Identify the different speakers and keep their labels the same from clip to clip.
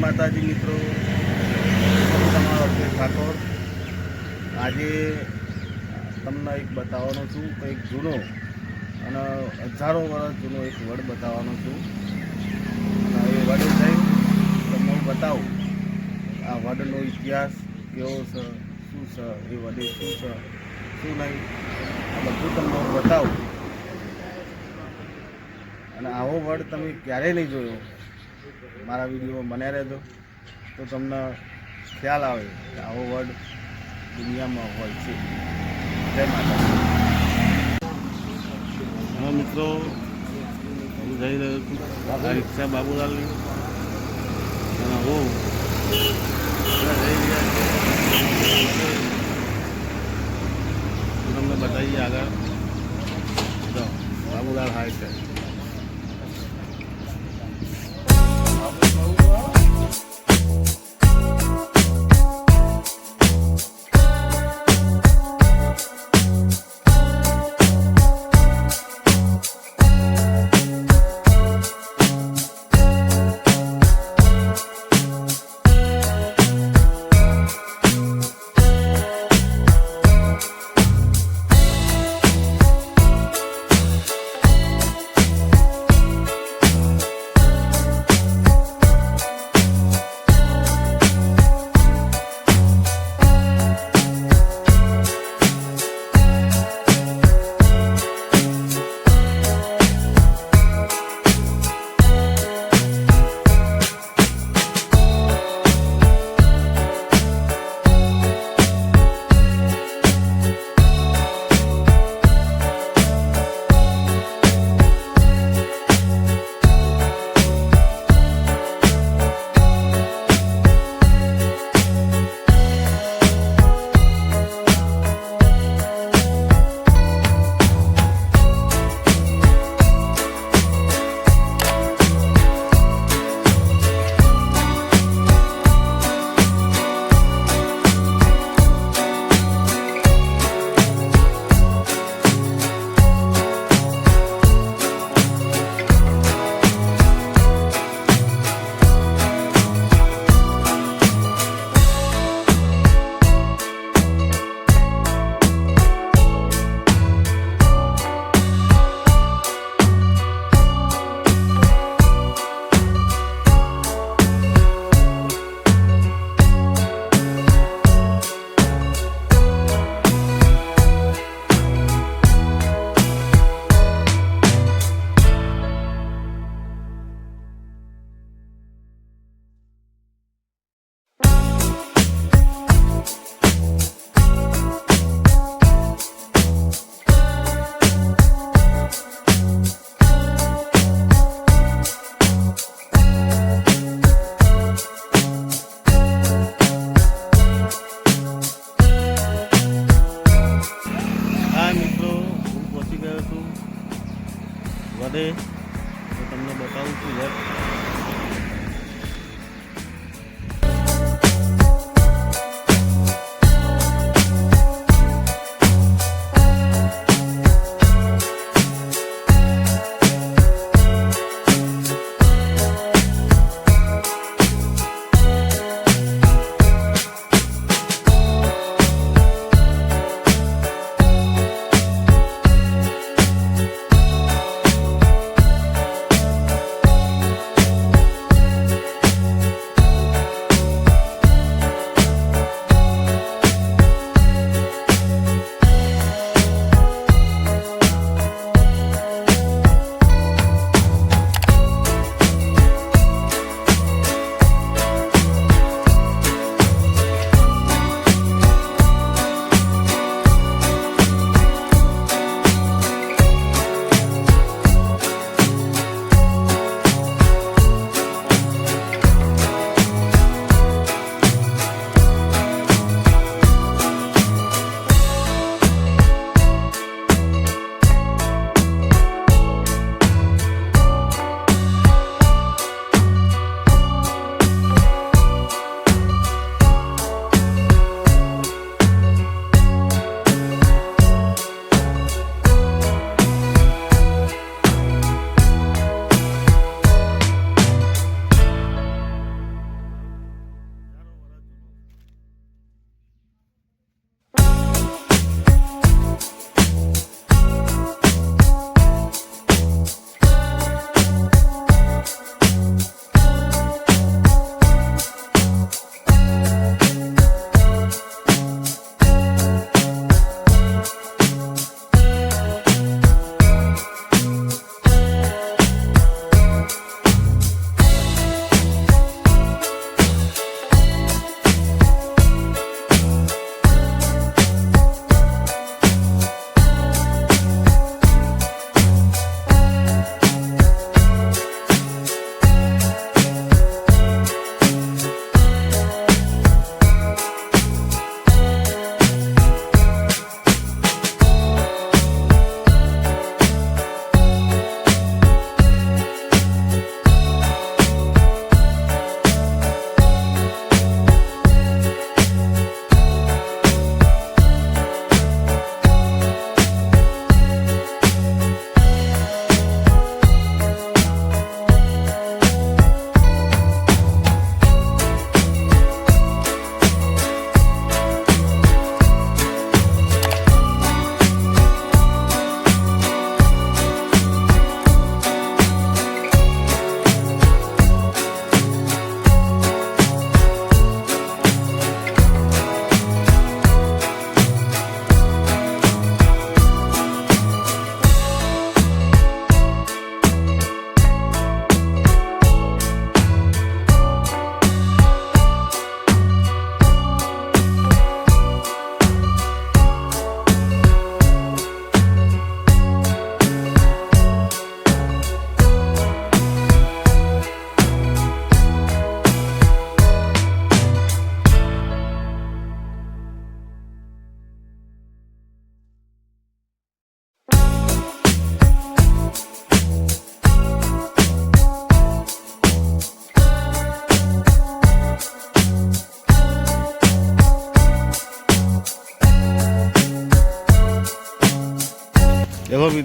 Speaker 1: માતાજી મિત્રો, તમારો અક્ષય ઠાકોર. આજે તમને એક બતાવવાનો છું કંઈક જૂનો અને હજારો વર્ષ જૂનો એક વડ બતાવવાનો છું. અને એ વડ જઈ તમને હું બતાવું, આ વડનો ઇતિહાસ કેવો છે, શું છે, એ વડે શું છે, શું નહીં, આ બધું તમને બતાવું. અને આવો વડ તમે ક્યારેય નહીં જોયો. મારા વિડીયોમાં બન્યા રહેજો. તો તમને ખ્યાલ આવે કે આવો વર્ડ દુનિયામાં હોય છે. જય માતા મિત્રો. હું જઈ રહ્યો છું આ રિક્ષા બાબુલાલની. અને હું જઈ રહ્યા તમને બતાવીએ આગળ. બાબુલાલ હાય છે. વધે તો તમને બતાવું છું વધ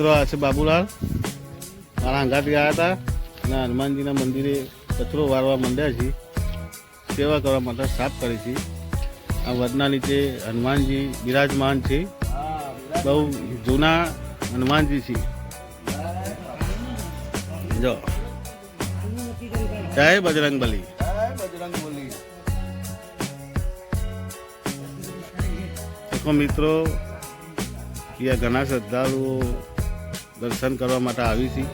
Speaker 1: મિત્રો છે બાબુલાલ. મારા અંગાથી ગયા હતા અને હનુમાનજીના મંદિરે કચરો વારવા માંડ્યા છે સેવા કરવા માટે સાફ કરી છે. આ વદના નીચે હનુમાનજી બિરાજમાન છે. બહુ જૂના હનુમાનજી છે જો. જય બજરંગ બલી. મિત્રો અહીંયા ઘણા શ્રદ્ધાળુઓ દર્શન કરવા માટે આવી છી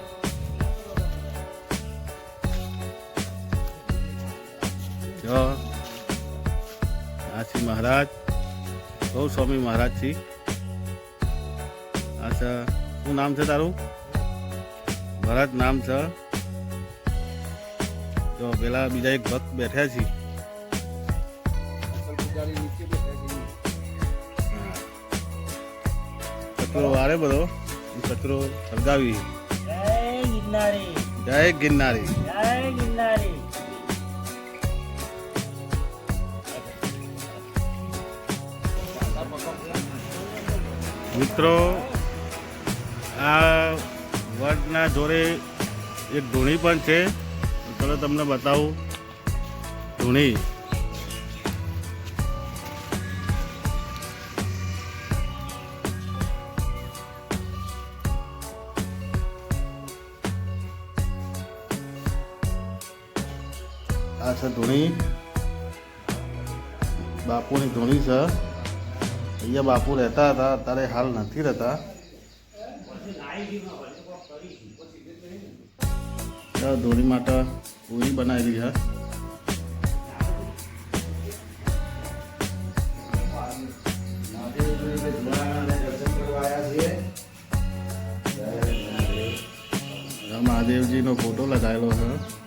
Speaker 1: જો, આ મહારાજ. બહુ સ્વામી મહારાજ છી. અચ્છા શું નામ છે તારું? ભરત નામ છે. જો, પેલા બીજા એક ભક્ત બેઠ્યા છે. વારે બધો. કચરો સળગાવી
Speaker 2: જય ગિરનારી.
Speaker 1: જય ગિરનારી. મિત્રો આ વડના જોડે એક ધૂણી પણ છે. ચલો તમને બતાવું. ધૂણી. છે ધૂણી બાપુની ધૂણી છે અહીંયા બાપુ રહેતા હતા અત્યારે હાલ નથી રહેતા તો ધોરી માટે પૂરી બનાવેલી છે આ મહાદેવજીનો ફોટો લગાવેલો છે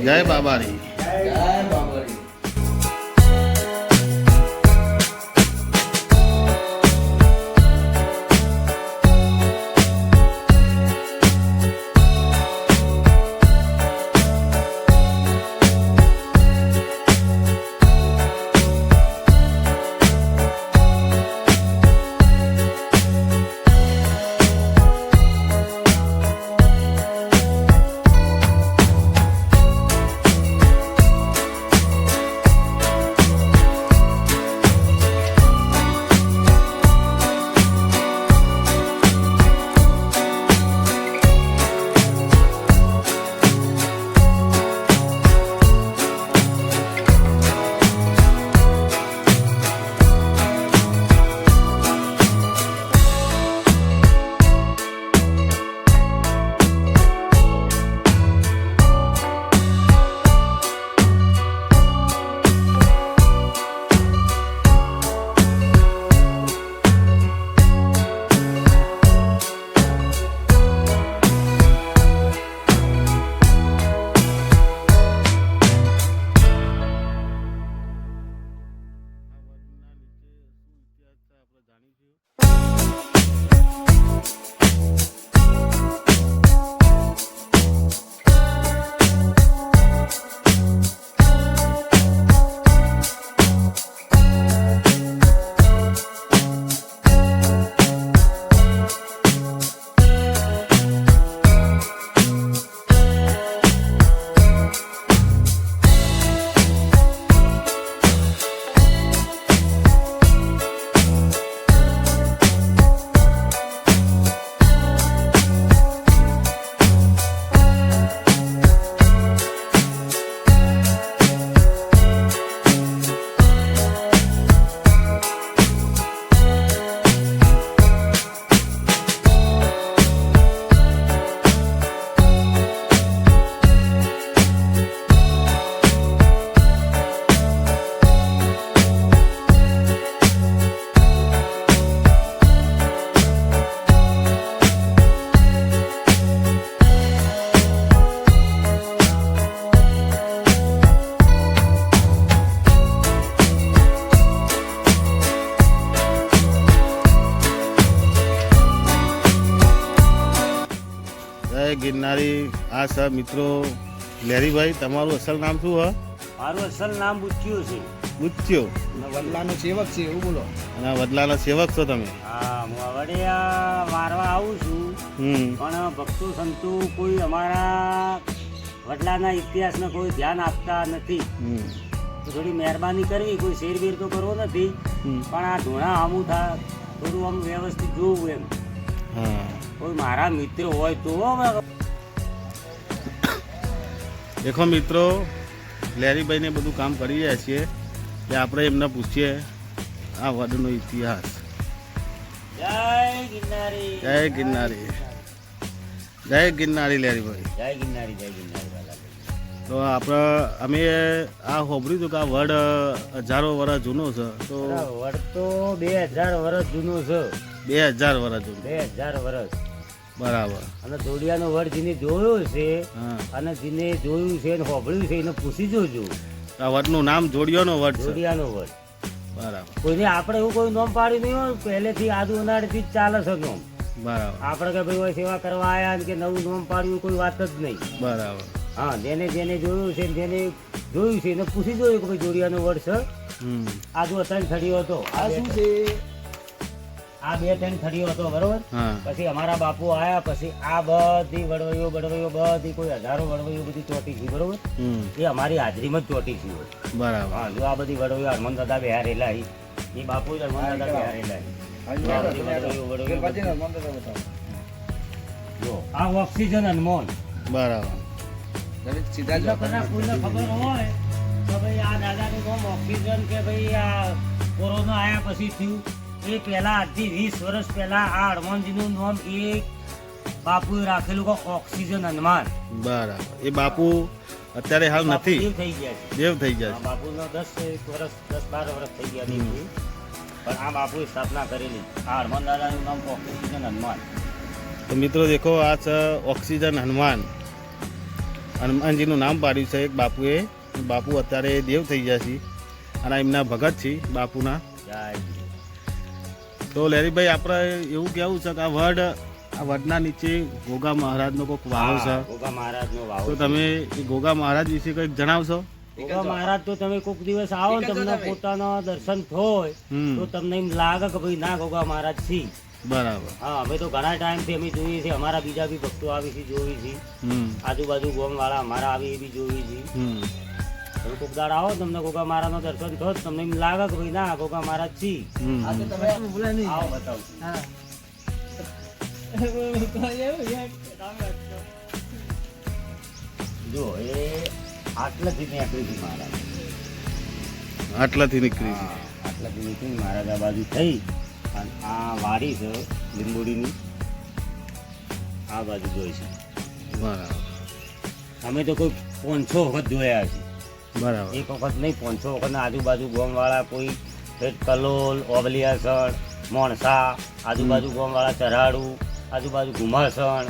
Speaker 1: જય બાબારી.
Speaker 3: જય
Speaker 1: આ સર મિત્રો લેરીભાઈ તમારું અસલ નામ શું હ?
Speaker 2: મારું અસલ નામ પૂછ્યું છે.
Speaker 1: ગુચ્યો
Speaker 3: વડલાનો સેવક છે એવું બોલો.
Speaker 1: અને વડલાના સેવક છો તમે?
Speaker 2: હા હું વડે મારવા આવું છું. પણ ભક્તો સંતો કોઈ અમારા વડલાના ઇતિહાસને કોઈ ધ્યાન આપતા નથી. થોડી મહેરબાની કરવી કોઈ શેરબીર તો કરવો નથી. પણ આ ધૂણા આમું થા થોડું આમ વ્યવસ્થિત જોવું એમ.
Speaker 1: હા.
Speaker 2: કોઈ મારા મિત્ર હોય તો
Speaker 1: દેખો મિત્રો લેરીભાઈને બધું કામ કરી રહ્યા છીએ કે આપણે એમને પૂછીએ આ વડનો ઇતિહાસ.
Speaker 2: જય ગિરનારી.
Speaker 1: જય ગિરનારી લેરીભાઈ.
Speaker 2: જય ગિરનારી જય ગિરનારી
Speaker 1: તો આપણે અમે આ હોભર્યું હતું કે આ વડ હજારો વર્ષ જૂનો છે. તો
Speaker 2: વડ તો બે હજાર વર્ષ જૂનું છે.
Speaker 1: બે હજાર વર્ષ જૂનો.
Speaker 2: બે હજાર વર્ષ
Speaker 1: બરાબર.
Speaker 2: અને દોડિયાનો વડ જેને જોયો છે અને જેને જોયું છે અને હોભળ્યું છે એને પૂછી જોજો.
Speaker 1: આ વડનું નામ જોડિયાનો વડ
Speaker 2: જોડિયાનો વડ
Speaker 1: બરાબર.
Speaker 2: કોઈને આપણે એવું કોઈ નોમ પાડ્યું નહીં હોય પહેલેથી આદુ ઉનાળેથી જ ચાલે છે નોમ.
Speaker 1: બરાબર.
Speaker 2: આપણે કે ભાઈ હોય સેવા કરવા આવ્યા કે નવું નોમ પાડ્યું કોઈ વાત જ નહીં.
Speaker 1: બરાબર.
Speaker 2: હા જેને જેને જોયું છે જેને જોયું છે એને પૂછી જોયું કે ભાઈ જોડિયાનો વડ છે? આદુ અત્યારે થડિયો હતો.
Speaker 3: આ શું છે?
Speaker 2: આ બે ત્રણ થડિયો હતો બરોબર? પછી અમારા બાપુ આયા પછી આ બધી વડવઈઓ બડવઈઓ બધી કોઈ હજારો વડવઈઓ બધી ચોટી છે બરોબર? એ અમારી હાજરીમાં જ ચોટી છે હોય.
Speaker 1: બરાબર.
Speaker 2: હા જો આ બધી વડવઈઓ હરમન દાદા બેહારેલા એ બાપુ જ હરમન દાદા બેહારેલા જો આ વડવઈઓ વડવઈઓ ઓક્સિજન હનુમાન
Speaker 1: બરાબર.
Speaker 3: સીધા જ
Speaker 2: કોઈને કોઈને ખબર હોય કે ભાઈ આ દાદાનું ઓક્સિજન કે ભાઈ આ કોરોના આયા પછી થયું? એ પહેલા આજથી વીસ વર્ષ પહેલા આ હનુમાનજીનું નામ એક બાપુ રાખેલું કે ઓક્સિજન હનુમાન.
Speaker 1: બરાબર. એ બાપુ અત્યારે હાલ નથી.
Speaker 2: દેવ થઈ ગયા છે.
Speaker 1: દેવ થઈ
Speaker 2: ગયા
Speaker 1: જાય
Speaker 2: બાપુનો દસ એક વર્ષ દસ બાર વર્ષ થઈ ગયા દેવથી. પણ આ બાપુએ સ્થાપના કરેલી. આ હનુમાન દાદાનું નામ ઓક્સિજન હનુમાન.
Speaker 1: તો મિત્રો દેખો આ છે ઓક્સિજન હનુમાન. હનુમાનજીનું નામ પાડ્યું છે એક બાપુએ. બાપુ અત્યારે દેવ થઈ ગયા છે. અને એમના ભગત છે બાપુના.
Speaker 2: જય
Speaker 1: તો લેરીભાઈ આપણે એવું કેવું છે કે આ વડ આ વડના નીચે ગોગા મહારાજનો કોઈક વાવ છે?
Speaker 2: ગોગા મહારાજનો વાવ
Speaker 1: તો તમે એ ગોગા મહારાજ વિશે કંઈક જણાવશો?
Speaker 2: ગોગા મહારાજ તો તમે કોઈક દિવસ આવો ને તમને પોતાના દર્શન થાય તો તમને એમ લાગે કે ભાઈ ના ગોગા મહારાજ છી.
Speaker 1: બરાબર.
Speaker 2: હા અમે તો ઘણા ટાઈમથી અમે જોઈએ છીએ. અમારા બીજા બી ભક્તો આવી છે જોઈ છે. આજુબાજુ ગોમ વાળા અમારા આવી એ બી જોઈ છે. તમે કોઈક દાડ આવો તમને કોકા મારા નો દર્શન થયો તમને એમ લાગે કે ભાઈ ના કોકા મારા છી
Speaker 3: તમે ભૂલ્યા નહીં.
Speaker 2: આવો બતાવું જો એ આટલેથી નીકળી હતી મહારાજ.
Speaker 1: આટલાથી નીકળી
Speaker 2: હતી આટલેથી નીકળી મહારાજ આ બાજુ થઈ. અને આ વાડી છે લીંબોડીની. આ બાજુ જોઈ છે.
Speaker 1: બરાબર.
Speaker 2: અમે તો કોઈ પાંચસો વખત જોયા છે.
Speaker 1: બરાબર.
Speaker 2: એક વખત નહીં પાંચસો વખત આજુબાજુ ગોમવાળા કોઈ કલોલ ઓબલિયાસણ મોણસા આજુબાજુ ગોમવાળા ચરાડુ આજુબાજુ ઘુમાસણ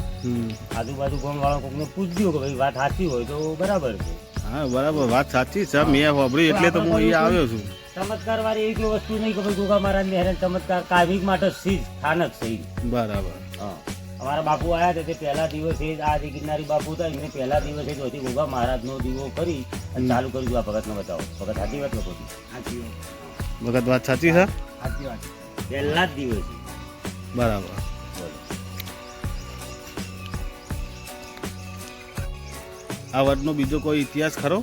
Speaker 2: આજુબાજુ ગોમવાળા કોઈને પૂછ્યું કે ભાઈ વાત સાચી હોય તો બરાબર છે.
Speaker 1: હા બરાબર વાત સાચી છે મેં સાંભળ્યું એટલે તો હું અહીંયા આવ્યો છું.
Speaker 2: ચમત્કાર વાળી એવી કોઈ વસ્તુ નહીં કે ભાઈ ગોગા મહારાજ ને હેરાન ચમત્કાર કાયમિક માટે સી સ્થાનક થઈ
Speaker 1: બરાબર.
Speaker 2: હા. અમારા બાપુ આવ્યા હતા તે પહેલા દિવસે જ આ જે ગિરનારી બાપુ હતા એમને પહેલા દિવસે જ હતી ગોગા મહારાજનો દીવો કરી અને ચાલુ કરી દીધું આ ભગતને બતાવો ભગત સાચી વાત લોકો
Speaker 3: સાચી
Speaker 1: ભગત વાત સાચી છે?
Speaker 3: સાચી વાત.
Speaker 2: પહેલા જ દિવસે.
Speaker 1: બરાબર. આ વડનો બીજો કોઈ ઇતિહાસ ખરો?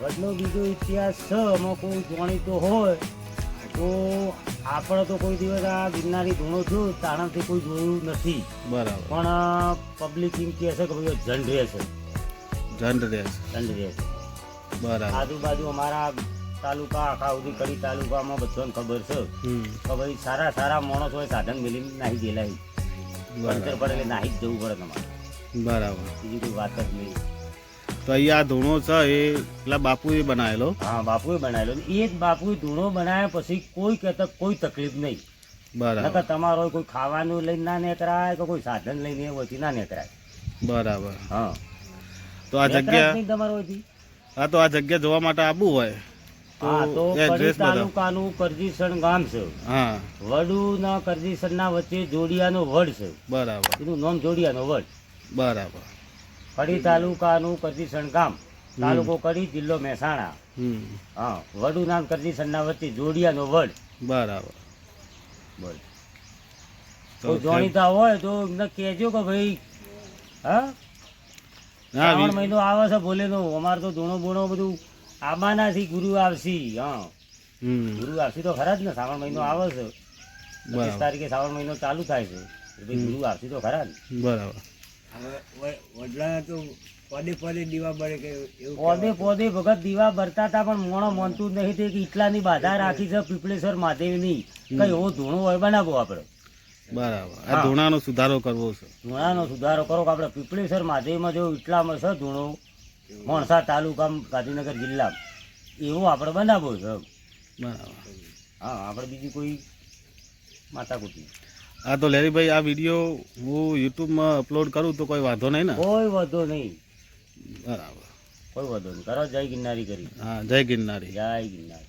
Speaker 2: વડનો બીજો ઇતિહાસ છે એમાં કોઈ જાણીતો હોય. તો આપણે તો કોઈ દિવસ આ ગિરનારી ધૂણો છું તાણથી કોઈ જોયું નથી.
Speaker 1: બરાબર.
Speaker 2: પણ પબ્લિક એમ કહે છે કે ભાઈ જંડ રહે છે.
Speaker 1: ઝંડ રહે
Speaker 2: છે. ઝંડ રહે છે.
Speaker 1: બરાબર.
Speaker 2: આજુબાજુ અમારા તાલુકા આખા સુધી કરી તાલુકામાં બધાને ખબર છે કે ભાઈ સારા સારા માણસ હોય સાધન મિલી નાહી ગયેલા પંચર પડે એટલે નાહી જ જવું પડે તમારે.
Speaker 1: બરાબર.
Speaker 2: બીજી કોઈ વાત જ નહીં.
Speaker 1: તો અહીંયા ધૂણો છે એ પેલા બાપુએ બનાવેલો.
Speaker 2: હા બાપુએ બનાવેલો. એ જ બાપુએ ધૂણો બનાવ્યા પછી કોઈ કહેતા કોઈ તકલીફ નહીં.
Speaker 1: બરાબર.
Speaker 2: તમારો કોઈ ખાવાનું લઈને ના નીકળાય કે કોઈ સાધન લઈને હોયથી ના નીકળાય.
Speaker 1: બરાબર.
Speaker 2: હા.
Speaker 1: તો આ જગ્યા
Speaker 2: તમારો
Speaker 1: હા તો આ જગ્યા જોવા માટે આવવું હોય.
Speaker 2: હા તો તાલુકાનું કરજીસણ ગામ છે.
Speaker 1: હા.
Speaker 2: વડુ ના કરજીસણ ના વચ્ચે જોડિયાનો વડ છે.
Speaker 1: બરાબર.
Speaker 2: એનું નામ જોડિયાનો વડ.
Speaker 1: બરાબર.
Speaker 2: કડી તાલુકાનું કરજી ગામ. તાલુકો કડી જિલ્લો મહેસાણા. હા વડું નામ કરજીસણના વચ્ચે જોડિયાનો વડ.
Speaker 1: બરાબર.
Speaker 2: બોલ
Speaker 1: તો
Speaker 2: જાણીતા હોય તો એમને કહેજો કે ભાઈ હા? શ્રાવણ મહિનો આવે છે ભોલેનો અમારે તો ધૂણો બૂણો બધું આબાના થી ગુરુ આવશી. હા. ગુરુ આવશી તો ખરા જ ને શ્રાવણ મહિનો આવે છે. પચીસ તારીખે શ્રાવણ મહિનો ચાલુ થાય છે. ગુરુ આવશી તો ખરા જ.
Speaker 1: બરાબર.
Speaker 3: હવે વડલા તો પદે પદે દીવા બળે કે
Speaker 2: પોદે પોદે ભગત દીવા બરતા હતા પણ મોણો મનતું જ નહીં તે એટલાની બાધા રાખી છે પીપળેશ્વર મહાદેવની. કઈ એવો ધૂણો હોય બનાવો આપણે
Speaker 1: બરાબર. આ ધૂણાનો સુધારો કરવો છે.
Speaker 2: ધૂણાનો સુધારો કરો કે આપણે પીપળેશ્વર મહાદેવમાં જો ઈટલામાં છે ધૂણો મોણસા તાલુકા ગાંધીનગર જિલ્લા એવો આપણે બનાવવો છે.
Speaker 1: બરાબર.
Speaker 2: હા આપણે બીજી કોઈ માતાકૂટી
Speaker 1: હા તો લેરીભાઈ આ વીડિયો હું યુટ્યુબમાં અપલોડ કરું તો કોઈ વાંધો નહીં ને?
Speaker 2: કોઈ વાંધો નહીં.
Speaker 1: બરાબર.
Speaker 2: કોઈ વાંધો નહીં. કરો જય ગિરનારી કરી.
Speaker 1: હા જય ગિરનારી.
Speaker 2: જય ગિરનારી.